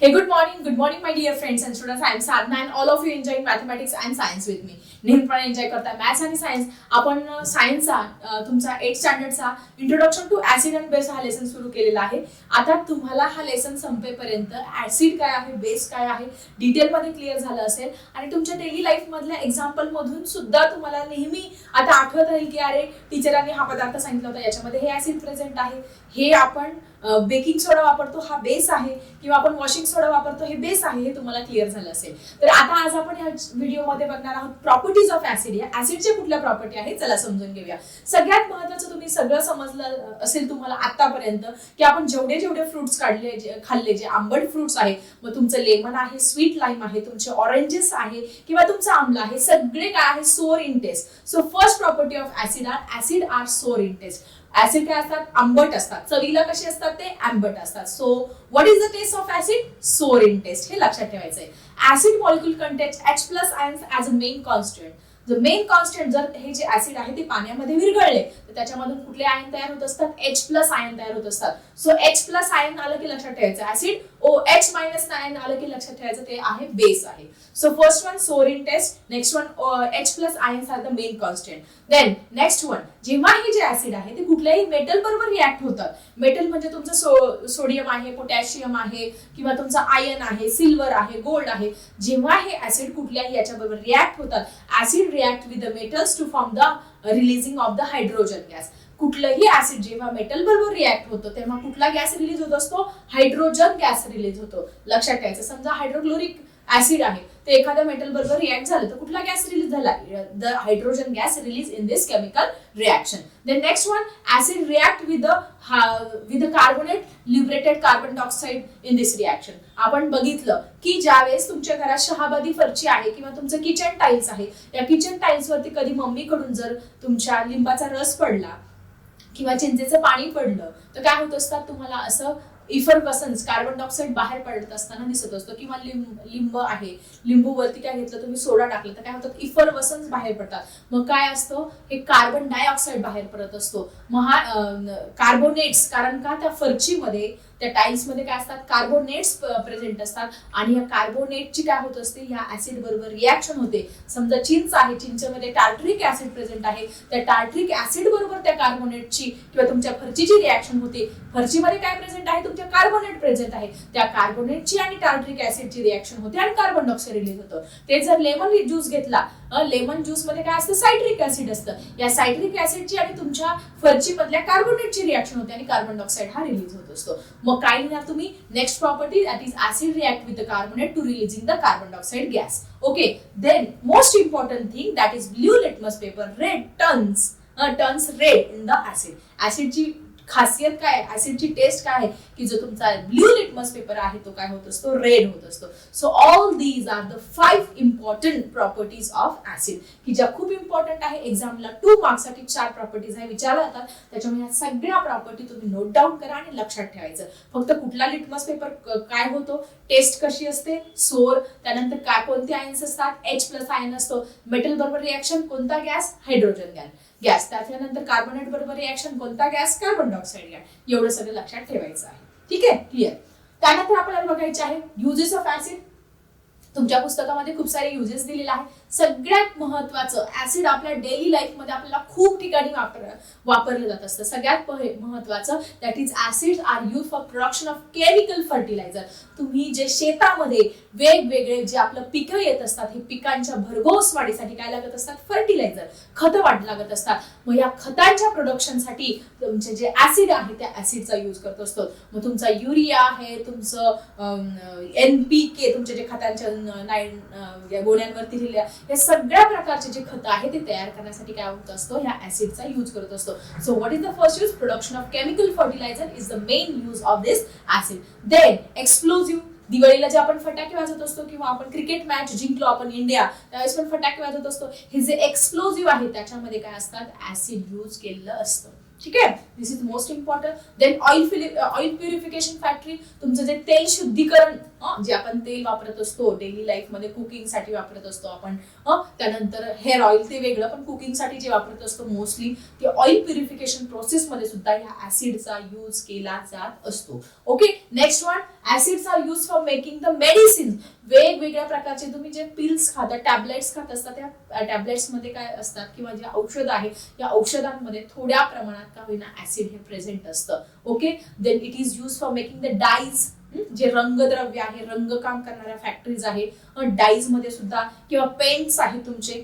Hey, good morning, good morning, my dear friends and students. I am Sadhna and all of you enjoying mathematics and science with me. नेहमीप्रमाणे enjoy करता maths आणि science आपण सायन्सचा तुमचा eight स्टँडर्डचा introduction to acid and base हा lesson सुरू केलेला आहे आता तुम्हाला हा लेसन संपेपर्यंत ऍसिड काय आहे बेस काय आहे डिटेलमध्ये क्लिअर झालं असेल आणि तुमच्या डेली लाईफ मधल्या एक्झाम्पल मधून सुद्धा तुम्हाला नेहमी आता आठवत राहील की अरे टीचरांनी हा पदार्थ सांगितला होता याच्यामध्ये हे ऍसिड प्रेझेंट आहे हे आपण बेकिंग सोडा वापरतो हा बेस आहे. किंवा आपण वॉशिंग सोडा वापरतो हे बेस आहे हे तुम्हाला क्लिअर झालं असेल. तर आता आज आपण ह्या व्हिडिओमध्ये बघणार आहोत प्रॉपर्टीज ऑफ ऍसिड या ऍसिडच्या कुठल्या प्रॉपर्टी आहेत? चला समजून घेऊया. सगळ्यात महत्वाचं तुम्ही सगळं समजलं असेल तुम्हाला आतापर्यंत की आपण जेवढे जेवढे फ्रुट्स काढले जे खाल्ले जे आंबट फ्रुट्स आहे मग तुमचं लेमन आहे स्वीट लाईम आहे तुमचे ऑरेंजेस आहे किंवा तुमचं आंबला आहे सगळे काय आहे? Sour in taste so first property of acid are acid are sour in taste acid काय असतात? आंबट असतात. चवीला कसे असतात ते? आंबट असतात. So what is the taste of acid sour in taste हे लक्षात ठेवायचं आहे acid molecule content H plus ions as a main constant the main constant जर हे जे ऍसिड आहे ते पाण्यामध्ये विरघळले तर त्याच्यामधून कुठले आयन तयार होत असतात? एच प्लस आयन तयार होत असतात. सो एच प्लस आयन आलं की लक्षात ठेवायचं acid O H minus ion आलं की लक्षात ठेवायचं ते आहे बेस आहे. So first one sour in test next one H plus ions are the main constant then next one जेव्हा हे जे ऍसिड आहे ते कुठल्याही मेटल बरोबर रिॲक्ट होतात. मेटल म्हणजे तुमचं सो सोडियम आहे पोटॅशियम आहे किंवा तुमचं आयन आहे सिल्वर आहे गोल्ड आहे. जेव्हा हे ऍसिड कुठल्याही याच्याबरोबर रिॲक्ट होतात acid react with the metals to form the releasing of the hydrogen gas कुठलंही ऍसिड जेव्हा मेटल बरोबर रिॲक्ट होतो तेव्हा कुठला गॅस रिलीज होत असतो? हायड्रोजन गॅस रिलीज होतो. लक्षात ठेवायचं. समजा हायड्रोक्लोरिक ऍसिड आहे. ते एखाद्या मेटल बरोबर रिॲक्ट झालं तर कुठला गॅस रिलीज झाला? The hydrogen gas release in this chemical reaction then next one acid react with the with carbonate liberated carbon dioxide in this reaction आपण बघितलं की ज्यावेळेस तुमच्या घरात शहाबादी फरची आहे किंवा तुमचं किचन टाईल्स आहे या किचन टाईल्स वरती कधी मम्मीकडून जर तुमच्या लिंबाचा रस पडला किंवा चिंचेचं पाणी पडलं तर काय होत असतात तुम्हाला असं इफरपसन्स कार्बन डायऑक्साईड बाहेर पडत असताना दिसत असतो किंवा लिंब लिंब आहे लिंबूवरती काय घेतलं तुम्ही सोडा टाकलं तर काय होतं इफरबसन्स बाहेर पडतात. मग काय असतं हे कार्बन डायऑक्साईड बाहेर पडत असतो. मग हा कार्बोनेट्स कारण का त्या फरचीमध्ये त्या टाईल्समध्ये काय असतात? कार्बोनेट्स प्रेझेंट असतात. आणि या कार्बोनेटची काय होत असते या ऍसिड बरोबर रिॲक्शन होते. समजा चिंच आहे चिंचमध्ये टार्ट्रिक ऍसिड प्रेझेंट आहे. त्या टार्ट्रिक ऍसिड बरोबर त्या कार्बोनेटची किंवा तुमच्या फरचीची रिॲक्शन होते. फरचीमध्ये काय प्रेझेंट आहे? तुमच्या कार्बोनेट प्रेझेंट आहे. त्या कार्बोनेटची आणि टार्ट्रिक ऍसिडची रिॲक्शन होते आणि कार्बन डायऑक्साईड रिलीज होतं. ते जर लेमन ज्यूस घेतला लेमन ज्यूसमध्ये काय असतं? सायट्रिक ऍसिड असतं. या सायट्रिक ऍसिडची आणि तुमच्या फरची मधल्या कार्बोनेटची रिॲक्शन होते आणि कार्बन डायऑक्साईड हा रिलीज होत असतो. मग काय लिहिणार तुम्ही? Next property that is acid react with the carbonate to releasing the carbon dioxide gas okay then most important thing that is blue litmus paper red turns turns red in the acid ऍसिडची खासियत काय ऍसिडची taste काय आहे? की जो तुमचा blue litmus paper आहे तो काय होत असतो? रेड होत असतो. So all these are the five important properties of acid की ज्या खूप इम्पॉर्टंट आहे एक्झामला टू मार्क्ससाठी चार प्रॉपर्टीज आहे विचारल्या जातात त्याच्यामुळे या सगळ्या प्रॉपर्टी तुम्ही नोट डाऊन करा आणि लक्षात ठेवायचं. फक्त कुठला लिटमस पेपर काय होतो? टेस्ट कशी असते? सोर त्यानंतर काय कोणते आयन्स असतात? एच प्लस आयन असतो. मेटल बरोबर रिॲक्शन कोणता गॅस हायड्रोजन गॅस गॅस त्याच्यानंतर कार्बोनेट बरोबर रिॲक्शन कोणता गॅस? कार्बन डायऑक्साईड गॅस एवढं सगळं लक्षात ठेवायचं आहे. ठीक आहे? क्लिअर त्यानंतर आपल्याला बघायचे आहे युजेस ऑफ ऍसिड तुमच्या पुस्तकामध्ये खूप सारे युजेस दिलेले आहे. सगळ्यात महत्वाचं ऍसिड आपल्या डेली लाईफमध्ये आपल्याला खूप ठिकाणी वापर वापरलं जात असतं. सगळ्यात महत्वाचं that is acid are use for production of chemical fertiliser तुम्ही जे शेतामध्ये वेगवेगळे जे आपलं पिकं येत असतात हे पिकांच्या भरघोस वाढीसाठी काय लागत असतात? फर्टिलायझर खतं वाढ लागत असतात. मग या खतांच्या प्रोडक्शनसाठी तुमचे जे ऍसिड आहे त्या ऍसिडचा यूज करत असतो. मग तुमचा युरिया आहे तुमचं एन पी के तुमचे जे खतांच्या नाईन गोण्यांवरती लिहिल्या हे सगळ्या प्रकारचे जे खत आहे ते तयार करण्यासाठी काय होत असतो? ह्या ऍसिडचा यूज करत असतो. So what is the first use production of chemical fertiliser is the main use of this acid then explosive दिवाळीला जे आपण फटाके वाजवत असतो किंवा आपण क्रिकेट मॅच जिंकलो आपण इंडिया त्यावेळेस पण फटाके वाजवत असतो. हे जे एक्सप्लोजिव्ह आहे त्याच्यामध्ये काय असतात? ऍसिड यूज केलेलं असतं. ठीक आहे? This is most important then oil oil purification factory तुमचं जे तेल शुद्धीकरण जे आपण तेल वापरत असतो डेली लाईफमध्ये कुकिंगसाठी वापरत असतो आपण. त्यानंतर हेअर ऑइल ते वेगळं पण कुकिंगसाठी जे वापरत असतो मोस्टली ते ऑइल प्युरिफिकेशन प्रोसेस मध्ये सुद्धा ह्या ऍसिडचा यूज केला जात असतो. Okay next one acids are use for making the medicine वेगवेगळ्या प्रकारचे तुम्ही जे पिल्स खाता टॅबलेट्स खात असता त्या टॅबलेट्समध्ये काय असतात किंवा जे औषध आहे या औषधांमध्ये थोड्या प्रमाणात का होईना ऍसिड हे प्रेझेंट असतं. Okay then it is use for making the dyes जे रंगद्रव्य आहे रंगकाम करणाऱ्या फॅक्टरीज आहे डाईजमध्ये सुद्धा किंवा पेंट्स आहे तुमचे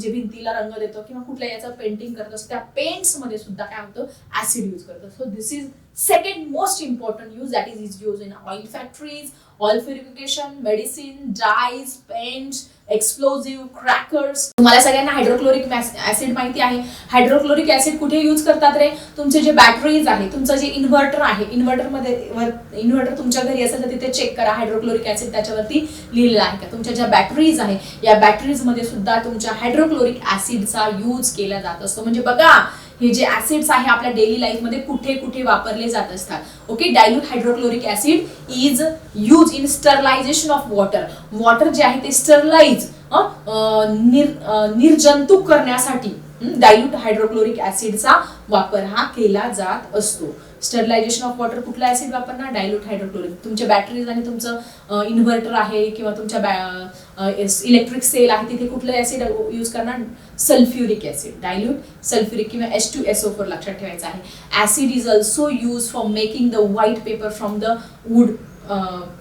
जे भिंतीला रंग देतो किंवा कुठल्या याचं पेंटिंग करत असतो त्या पेंट्समध्ये सुद्धा काय होतं? ऍसिड यूज करतो so this is second most important use that is is use in oil factories oil purification medicine dyes paints explosive crackers तुम्हाला सगळ्यांना हायड्रोक्लोरिक ऍसिड माहिती आहे. हायड्रोक्लोरिक ऍसिड कुठे यूज करतात रे? तुमचे जे बॅटरीज आहे तुमचं जे इन्व्हर्टर आहे इन्व्हर्टरमध्ये इन्व्हर्टर तुमच्या घरी असेल तर तिथे चेक करा. हायड्रोक्लोरिक ऍसिड त्याच्यावरती लिहिलेलं आहे का? तुमच्या ज्या बॅटरीज आहे या बॅटरीजमध्ये सुद्धा तुमच्या हायड्रोक्लोरिक ऍसिडचा यूज केला जात असतो. म्हणजे बघा हे जे ऍसिड्स आहे आपल्या डेली लाईफमध्ये कुठे कुठे वापरले जात असतात. Okay dilute hydrochloric acid is use in sterilisation of water water जे आहे ते स्टरलाइज निर्जंतुक करण्यासाठी डायल्यूट हायड्रोक्लोरिक ऍसिडचा वापर हा केला जात असतो. स्टरलायझेशन ऑफ वॉटर कुठला ऍसिड वापरणार? डायल्यूट हायड्रोक्लोरिक तुमच्या बॅटरीज आणि तुमचं इन्व्हर्टर आहे किंवा तुमच्या इलेक्ट्रिक सेल आहे तिथे कुठलं ऍसिड यूज करणार? सल्फ्युरिक ऍसिड डायल्यूट सल्फ्युरिक किंवा S two S O four लक्षात ठेवायचं आहे. Acid is also use for making the white paper from the wood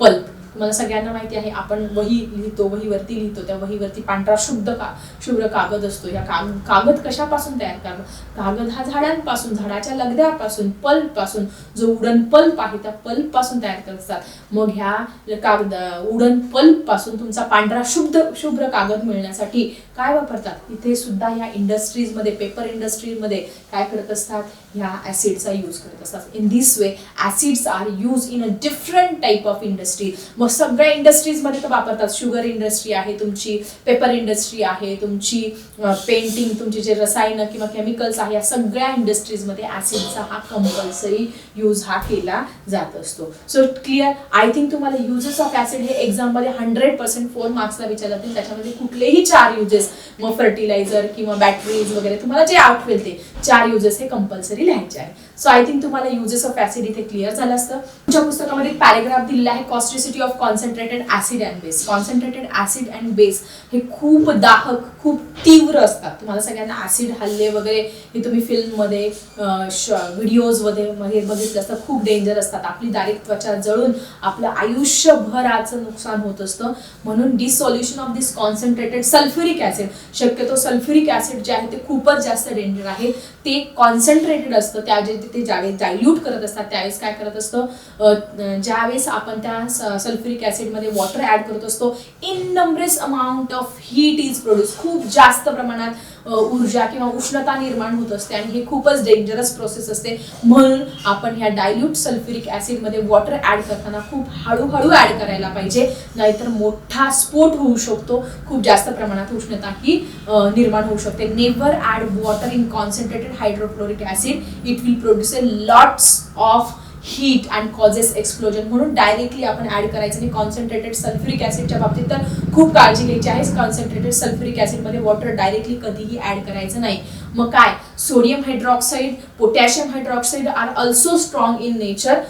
pulp तुम्हाला सगळ्यांना माहिती आहे आपण वही लिहितो वहीवरती लिहितो त्या वहीवरती पांढरा शुद्ध का शुभ्र कागद असतो. या काग कागद कशापासून तयार करतो कागद हा झाडांपासून झाडाच्या लगद्यापासून पल्पपासून जो उडन पल्प आहे त्या पल्पपासून तयार करत असतात. मग ह्या कागद उडन पल्पपासून तुमचा पांढरा शुद्ध शुभ्र कागद मिळण्यासाठी काय वापरतात? इथे सुद्धा ह्या इंडस्ट्रीजमध्ये पेपर इंडस्ट्रीमध्ये काय करत असतात? ह्या ऍसिडचा यूज करत असतात. In this way acids are use in a different type of industry मग सगळ्या इंडस्ट्रीजमध्ये तर वापरतात. शुगर इंडस्ट्री आहे तुमची पेपर इंडस्ट्री आहे तुमची पेंटिंग तुमची जे रसायनं किंवा केमिकल्स आहे या सगळ्या इंडस्ट्रीजमध्ये ऍसिडचा हा कंपल्सरी यूज हा केला जात असतो. सो क्लिअर आय थिंक तुम्हाला युजेस ऑफ ॲसिड हे एक्झाममध्ये हंड्रेड पर्सेंट फोर मार्क्सला विचारले जातील त्याच्यामध्ये कुठलेही चार युजेस मग फर्टिलायझर किंवा बॅटरीज वगैरे तुम्हाला जे आठवेल ते चार युजेस हे कंपल्सरी लिहायचे आहे. सो आय थिंक तुम्हाला युजेस ऑफ ऍसिड इथे क्लिअर झालं असतं. तुमच्या पुस्तकामध्ये पॅरेग्राफ दिलेला आहे causticity of concentrated acid and base concentrated acid and base हे खूप दाहक खूप तीव्र असतात. तुम्हाला सगळ्यांना ऍसिड हल्ले वगैरे हे तुम्ही फिल्ममध्ये व्हिडिओजमध्ये बघितलं असतं. खूप डेंजर असतात. आपली डायरेक्ट त्वचा जळून आपलं आयुष्यभराचं नुकसान होत असतं. म्हणून dissolution of this concentrated sulphuric acid शक्यतो सल्फ्युरिक ऍसिड जे आहे ते खूपच जास्त डेंजर आहे. ते कॉन्सन्ट्रेटेड असतं त्या जे ते ज्यावेळेस डायल्यूट करत असतात त्यावेळेस काय करत असतं ज्यावेळेस आपण त्या सल्फ्युरिक ऍसिडमध्ये वॉटर ऍड करत असतो in numerous amount of heat is produce खूप जास्त प्रमाणात ऊर्जा किंवा उष्णता निर्माण होत असते आणि हे खूपच डेंजरस प्रोसेस असते. म्हणून आपण ह्या डायल्यूट सल्फ्युरिक ऍसिडमध्ये वॉटर ऍड करताना खूप हळूहळू ऍड करायला पाहिजे. नाहीतर मोठा स्फोट होऊ शकतो. खूप जास्त प्रमाणात उष्णता ही निर्माण होऊ शकते. Never add water in concentrated hydrochloric acid it will produce a lots of heat and causes explosion म्हणून डायरेक्टली आपण ऍड करायचं नाही कॉन्सन्ट्रेटेड सल्फ्युरिक ऍसिडच्या बाबतीत तर खूप काळजी घ्यायची आहे. कॉन्सन्ट्रेटेड सल्फ्युरिक ऍसिडमध्ये वॉटर डायरेक्टली कधीही ऍड करायचं नाही. मग काय? Sodium hydroxide potassium hydroxide are also strong in nature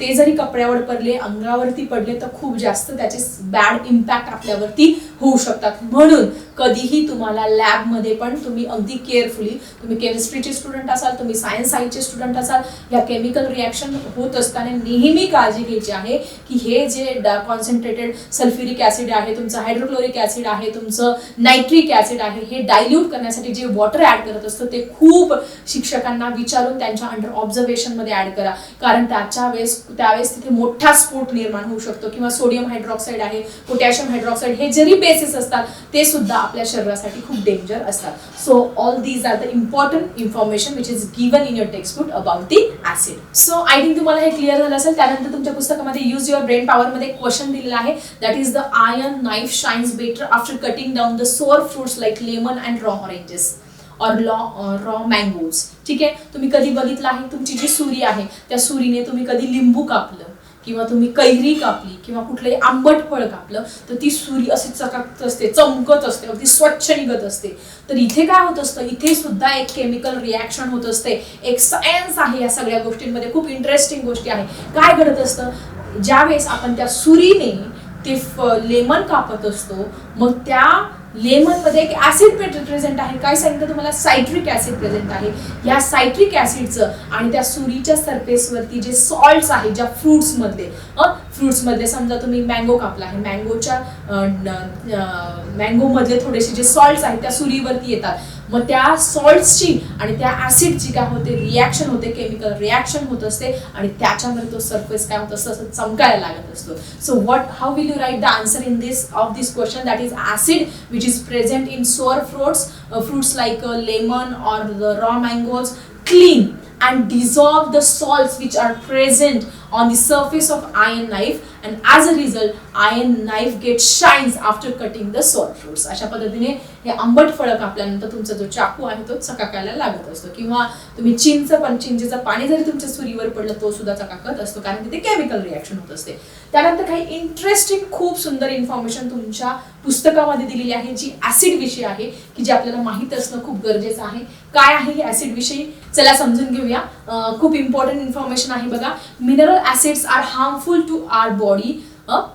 ते जरी कपड्यावर पडले अंगावरती पडले तर खूप जास्त त्याचे बॅड इम्पॅक्ट आपल्यावरती होऊ शकतात. म्हणून कधीही तुम्हाला लॅबमध्ये पण तुम्ही अगदी केअरफुली तुम्ही केमिस्ट्रीचे स्टुडंट असाल तुम्ही सायन्स साईडचे स्टुडंट असाल या केमिकल रिॲक्शन होत असताना नेहमी काळजी घ्यायची आहे की हे जे कॉन्सन्ट्रेटेड सल्फ्युरिक ॲसिड आहे तुमचं हायड्रोक्लोरिक ॲसिड आहे तुमचं नायट्रिक ऍसिड आहे हे डायल्यूट करण्यासाठी जे वॉटर ऍड करत असतं ते खूप शिक्षकांना विचारून त्यांच्या अंडर ऑब्झर्वेशनमध्ये ॲड ऍड करा. कारण त्याच्या वेळेस त्यावेळेस तिथे मोठा स्फोट निर्माण होऊ शकतो. किंवा सोडियम हायड्रॉक्साईड आहे पोटॅशियम हायड्रॉक्साईड हे जरी बेसिस असतात ते सुद्धा आपल्या शरीरासाठी खूप डेंजर असतात. So all these are the important information which is given in your textbook about the acid so I think तुम्हाला हे क्लिअर झालं असेल. त्यानंतर तुमच्या पुस्तकामध्ये यूज युअर ब्रेन पॉवर मध्ये क्वेश्चन दिलेला आहे. That is the iron knife shines better after cutting down the sour fruits like lemon and raw oranges or law raw mangoes ठीक आहे? तुम्ही कधी बघितलं आहे? तुमची जी सुरी आहे त्या सुरीने तुम्ही कधी लिंबू कापलं. किंवा तुम्ही कैरी कापली किंवा कुठलंही आंबट फळ कापलं तर ती सुरी अशी चकाकत असते चमकत असते अगदी स्वच्छ निघत असते. तर इथे काय होत असतं? इथे सुद्धा एक केमिकल रिॲक्शन होत असते. एक सायन्स आहे या सगळ्या गोष्टींमध्ये. खूप इंटरेस्टिंग गोष्टी आहे. काय घडत असतं? ज्यावेळेस आपण त्या सुरीने ते फ लेमन कापत असतो मग त्या लेमनमध्ये एक ऍसिड प्रेझेंट आहे. काय सांगितलं तुम्हाला? सायट्रिक ऍसिड प्रेझेंट आहे. या सायट्रिक ऍसिडचं आणि त्या सुरीच्या सरफेसवरती जे सॉल्ट्स आहे ज्या फ्रुट्समध्ये फ्रुट्समध्ये समजा तुम्ही मँगो कापला आहे. मँगोच्या मँगो मध्ये थोडेसे जे सॉल्ट्स आहेत त्या सुरीवरती येतात. मग त्या सॉल्ट्सची आणि त्या ऍसिडची काय होते? रिॲक्शन होते केमिकल रिॲक्शन होत असते आणि त्याच्यामध्ये तो सरफेस काय होत असतो? असं चमकायला लागत असतो. So what how will you write the answer in this of this question that is acid which is present in sour fruits fruits like lemon or the raw mangoes clean and dissolve the salts which are present on the surface of iron knife and as a result iron knife gets shines after cutting the salt fruits अशा पद्धतीने हे आंबट फळं कापल्यानंतर तुमचा जो चाकू आहे तो चकाकायला लागत असतो. किंवा तुम्ही चिंच पण चिंचेचं पाणी जरी तुमच्या सुरीवर पडलं तो सुद्धा चकाकत असतो कारण तिथे केमिकल रिॲक्शन होत असते. त्यानंतर काही इंटरेस्टिंग खूप सुंदर इन्फॉर्मेशन तुमच्या पुस्तकामध्ये दिलेली आहे जी ऍसिड विषय आहे की जे आपल्याला माहीत असणं खूप गरजेचं आहे. काय आहे ऍसिड विषयी चला समजून घेऊया. खूप इम्पॉर्टंट इन्फॉर्मेशन आहे बघा. Mineral acids are harmful to our body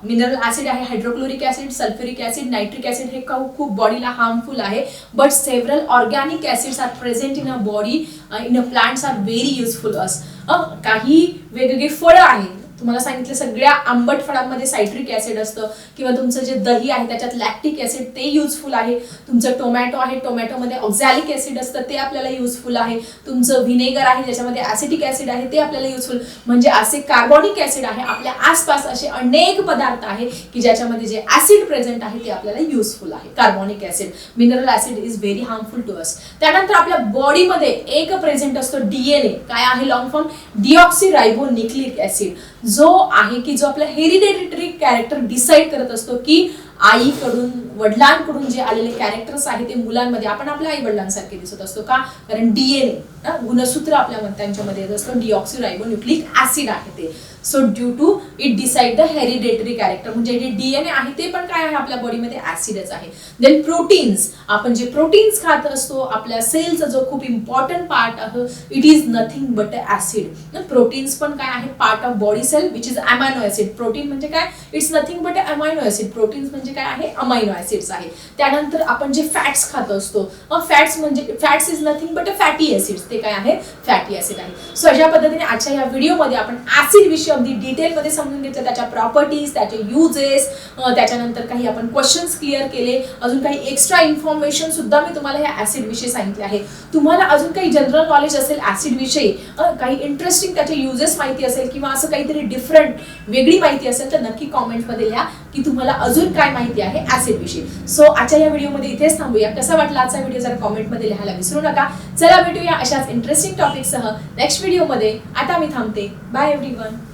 mineral acid आहे hydrochloric acid sulphuric acid nitric acid हे खाऊ खूप बॉडीला हार्मफुल आहे. But several organic acids are present in a body in a plants are very useful us काही वेगवेगळी फळं आहेत. तुम्हाला सांगितलं सगळ्या आंबट फळांमध्ये सायट्रिक ऍसिड असतं किंवा तुमचं जे दही आहे त्याच्यात लॅक्टिक ऍसिड ते युजफुल आहे. तुमचं टोमॅटो आहे टोमॅटोमध्ये ऑक्झॅलिक ऍसिड असतं ते आपल्याला युजफुल आहे. तुमचं व्हिनेगर आहे ज्याच्यामध्ये ऍसिटिक ऍसिड आहे ते आपल्याला युजफुल म्हणजे असे कार्बोनिक ऍसिड आहे आपल्या आसपास असे अनेक पदार्थ आहे की ज्याच्यामध्ये जे ऍसिड प्रेझेंट आहे ते आपल्याला युजफुल आहे. Carbonic acid mineral acid is very harmful to us त्यानंतर आपल्या बॉडीमध्ये एक प्रेझेंट असतो डीएनए काय आहे long form deoxy ribo निक्लिक acid जो आहे की जो आपला हेरिडेटरी कॅरेक्टर डिसाईड करत असतो की आईकडून वडिलांकडून जे आलेले कॅरेक्टर्स आहे ते मुलांमध्ये आपण आपल्या आई वडिलांसारखे दिसत असतो का? कारण डीएनए गुणसूत्र आपल्या त्यांच्यामध्ये येत असतं. डिऑक्सिरायबो न्यूक्लिक ऍसिड आहे ते. So due to it decide the hereditary character म्हणजे जे डीएनए आहे ते पण काय आहे? आपल्या बॉडीमध्ये ऍसिडच आहे. देन प्रोटीन्स आपण जे प्रोटीन्स खात असतो आपल्या सेलचा जो खूप इम्पॉर्टंट पार्ट आहे it is nothing but acid proteins पण काय आहे? Part of body cell which is amino acid protein म्हणजे काय? It's nothing but amino acid proteins म्हणजे म्हणजे काय आहे? अमायनो ऍसिड्स आहे. त्यानंतर आपण जे फॅट्स खात असतो फॅट्स म्हणजे fats is nothing but fatty acids ते काय आहे? फॅटी ऍसिड आहे. सो अशा पद्धतीने आजच्या या व्हिडिओमध्ये आपण ऍसिड विषयी अगदी डिटेलमध्ये समजून घेतलं. त्याच्या प्रॉपर्टीज त्याचे युजेस त्याच्यानंतर काही आपण क्वेश्चन्स क्लिअर केले. अजून काही एक्स्ट्रा इन्फॉर्मेशन सुद्धा मी तुम्हाला ह्या ऍसिड विषयी सांगितले आहे. तुम्हाला अजून काही जनरल नॉलेज असेल ऍसिड विषयी काही इंटरेस्टिंग त्याचे युजेस माहिती असेल किंवा असं काहीतरी डिफरंट वेगळी माहिती असेल तर नक्की कॉमेंटमध्ये लिहा की तुम्हाला अजून काय माहिती आहे ऍसिड विषयी. सो आजच्या या व्हिडिओमध्ये इथेच थांबूया. कसा वाटला आजचा व्हिडिओ जरा कॉमेंटमध्ये लिहायला विसरू नका. चला भेटूया अशाच इंटरेस्टिंग टॉपिकसह नेक्स्ट व्हिडिओमध्ये आता मी थांबते. Bye every